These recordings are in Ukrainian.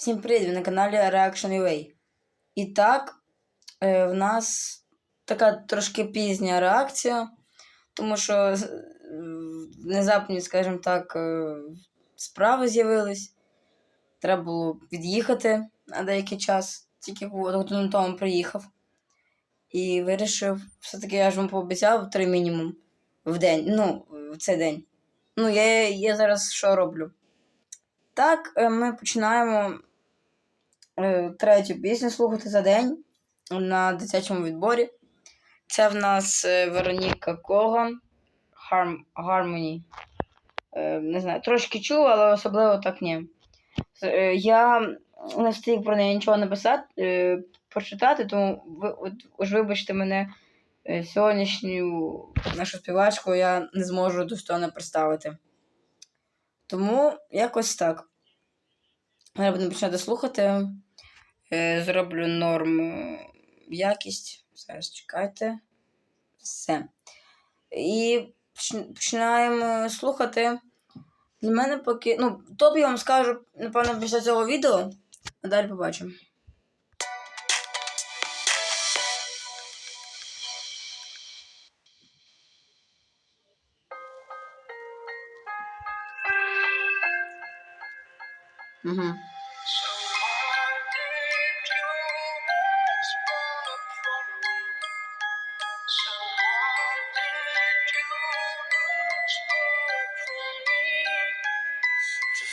Всім привіт! Ви на каналі Reaction UA. І так, е, в нас така трошки пізня реакція, тому що е, внезапні, скажімо так, е, справи з'явились. Треба було від'їхати на деякий час, тільки годину тому приїхав. І вирішив, все-таки я ж вам пообіцяв три мінімум в день. Ну, в цей день. Ну, я, я зараз що роблю? Так, ми починаємо третю пісню слухати за день на дитячому відборі. Це в нас е, Вероніка Коган Harm, Harmony. Е, Не знаю, трошки чув, але особливо так ні. Е, Я не встиг про неї нічого написати, е, прочитати, тому ви уж вибачте мене е, сьогоднішню нашу співачку я не зможу достойно представити. Тому якось так. Зараз будемо починати слухати. Е, Зроблю норм е, якість. Зараз чекайте. Все. І починаємо слухати. Для мене поки. Ну, топ я вам скажу, напевно, після цього відео. А далі побачимо. Угу.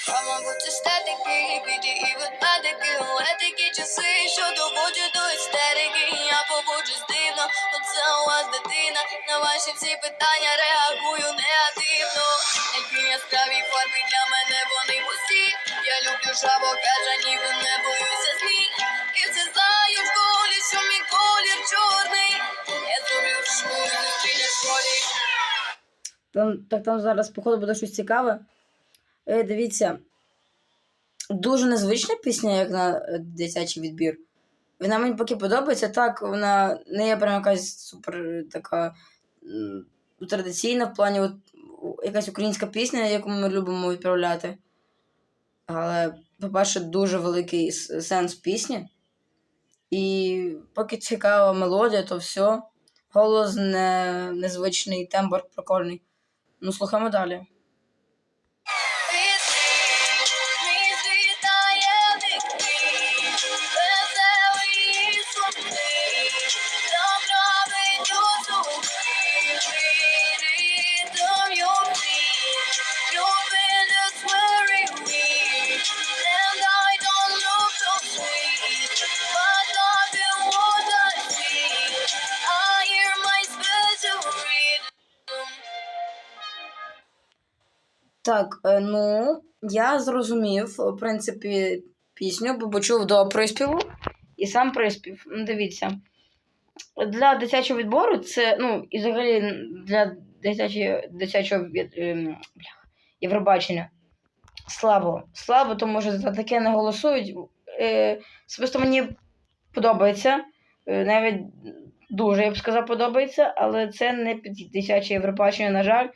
Мама, бути статики, піді і випадки, етики часи, що доводять до істерики. Я поводжусь дивно, це у вас дитина. На ваші всі питання реагую негативно. Які яскраві фарби для мене вони пусті. Я люблю жабо, каже, ніби не боюся змін. І всі знають в школі, що мій колір чорний. Я зроблю в школі. Там, так там зараз, походу, буде щось цікаве. Е, дивіться. Дуже незвична пісня, як на е, дитячий відбір. Вона мені поки подобається. Так, вона не є прям якась супер е, така традиційна в плані от, якась українська пісня, яку ми любимо відправляти. Але, по-перше, дуже великий сенс пісні. І поки цікава мелодія, то все. Голос не, незвичний, тембр прикольний. Ну, слухаємо далі. Так, е, ну, я зрозумів, в принципі, пісню, бо почув до приспіву і сам приспів. Ну, дивіться. Для дитячого відбору це, ну, і взагалі для дитячого, дитячого ем, бляха, Євробачення. Слабо. Слабо, тому що за таке не голосують. Е, особисто мені подобається. Е, навіть дуже, я б сказав, подобається, але це не під дитяче Євробачення, на жаль.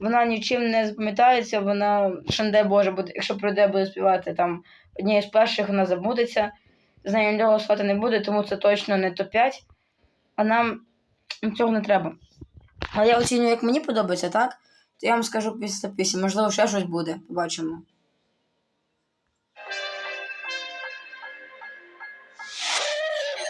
Вона нічим не запам'ятається, вона дай Боже, буде, якщо прийде, буде співати там однією з перших, вона забудеться. З нею ніхто голосувати не буде, тому це точно не топ-5. А нам цього не треба. Але я оцінюю, як мені подобається, так? То я вам скажу після пісні. Можливо, ще щось буде. Побачимо.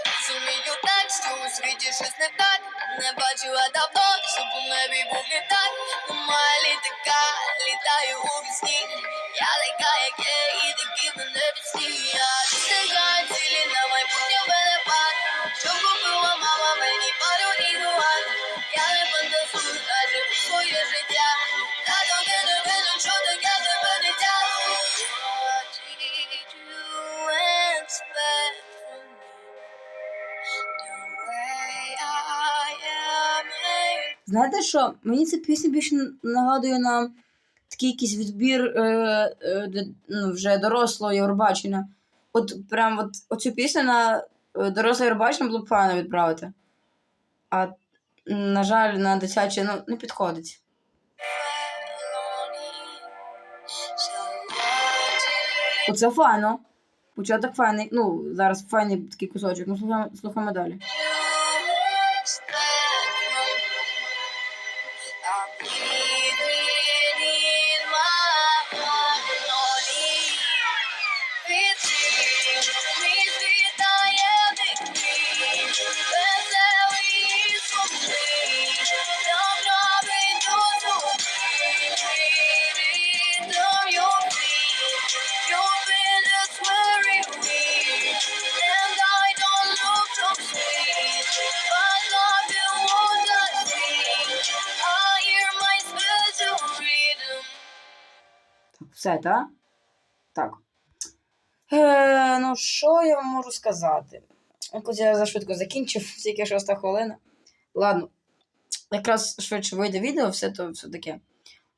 Розумію так, що у світі щось не так. Не бачила давно, щоб у небі був літак. Немає літака, літаю у вісні. Я така, як є, і такі мене пісні. Я досягаю цілі на майбутнє Знаєте що? Мені ця пісня більше нагадує на такий якийсь відбір е, е, ну, вже дорослого Євробачення. От прям от, оцю пісню на е, доросле Євробачення було б файно відправити. А, на жаль, на дитяче ну, не підходить. Оце файно. Початок файний. Ну, зараз файний такий кусочок. Ну, слухаємо, слухаємо далі. Все, так? Так. Е, ну, що я вам можу сказати? Якось я зашвидко закінчив, тільки шоста хвилина. Ладно. Якраз швидше вийде відео, все то все таке.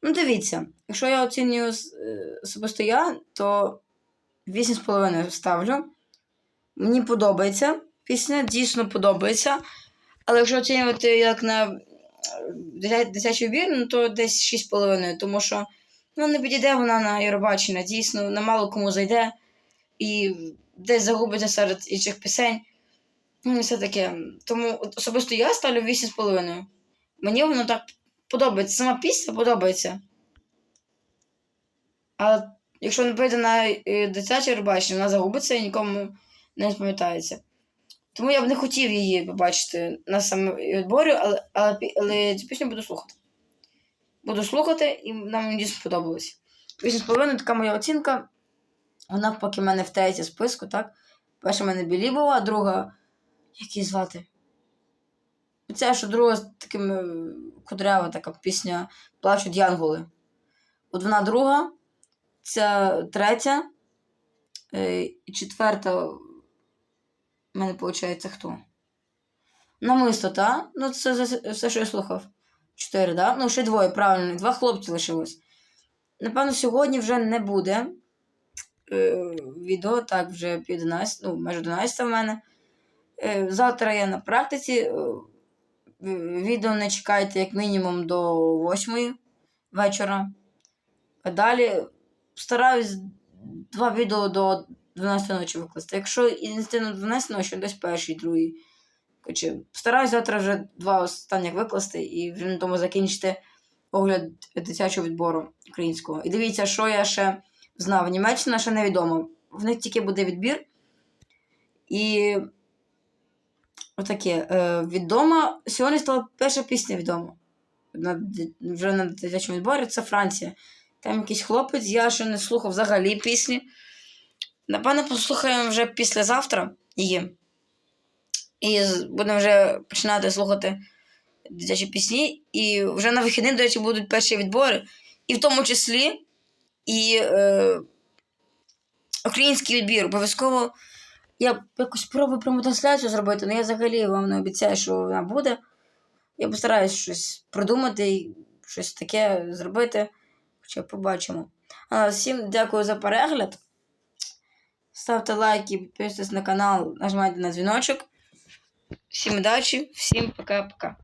Ну, дивіться, якщо я оцінюю е, особисто я, то 8,5 ставлю. Мені подобається. Пісня дійсно подобається. Але якщо оцінювати як на е, дитя- дитячий вір, ну то десь 6,5, тому що ну, не підійде вона на Євробачення, дійсно, на мало кому зайде і десь загубиться серед інших пісень. Ну, і все таке. Тому особисто я ставлю 8,5. Мені воно так подобається. Сама пісня подобається. Але якщо не прийде на е, дитяче Євробачення, вона загубиться і нікому не запам'ятається. Тому я б не хотів її побачити на самому відборі, але, але, але цю пісню буду слухати. Буду слухати, і нам мені дійсно сподобалось. 8,5 така моя оцінка. Вона поки в мене в третій списку, так? Перша в мене Білібова, а друга. Як її звати? Ця, що друга з таким е, кудрява така пісня Плачуть Янголи. От вона друга, ця третя. е, І четверта. У мене виходить хто? Намисто, та? Ну, це все, що я слухав. Чотири, да? Ну, ще двоє, правильно, два хлопці лишилось. Напевно, сьогодні вже не буде е, відео, так, вже пів 11, ну, майже 11 в мене. Е, завтра я на практиці. Е, відео не чекайте як мінімум до 8 вечора. А далі стараюсь два відео до 12 ночі викласти. Якщо і не встигну 12 ночі, десь перший, другий. Коротше, стараюсь завтра вже два останніх викласти і вже на тому закінчити огляд дитячого відбору українського. І дивіться, що я ще знав. Німеччина ще невідомо. В них тільки буде відбір. І отаке. Е, відома. Сьогодні стала перша пісня відома. На, вже на дитячому відборі це Франція. Там якийсь хлопець, я ще не слухав взагалі пісні. Напевно, послухаємо вже післязавтра її. І будемо вже починати слухати дитячі пісні. І вже на вихідні, до речі, будуть перші відбори. І в тому числі і е, український відбір. Обов'язково я якось спробую пряму трансляцію зробити, але я взагалі вам не обіцяю, що вона буде. Я постараюсь щось придумати і щось таке зробити. Хоча побачимо. А, всім дякую за перегляд. Ставте лайки, підписуйтесь на канал, нажимайте на дзвіночок. Всім удачі, всім пока-пока.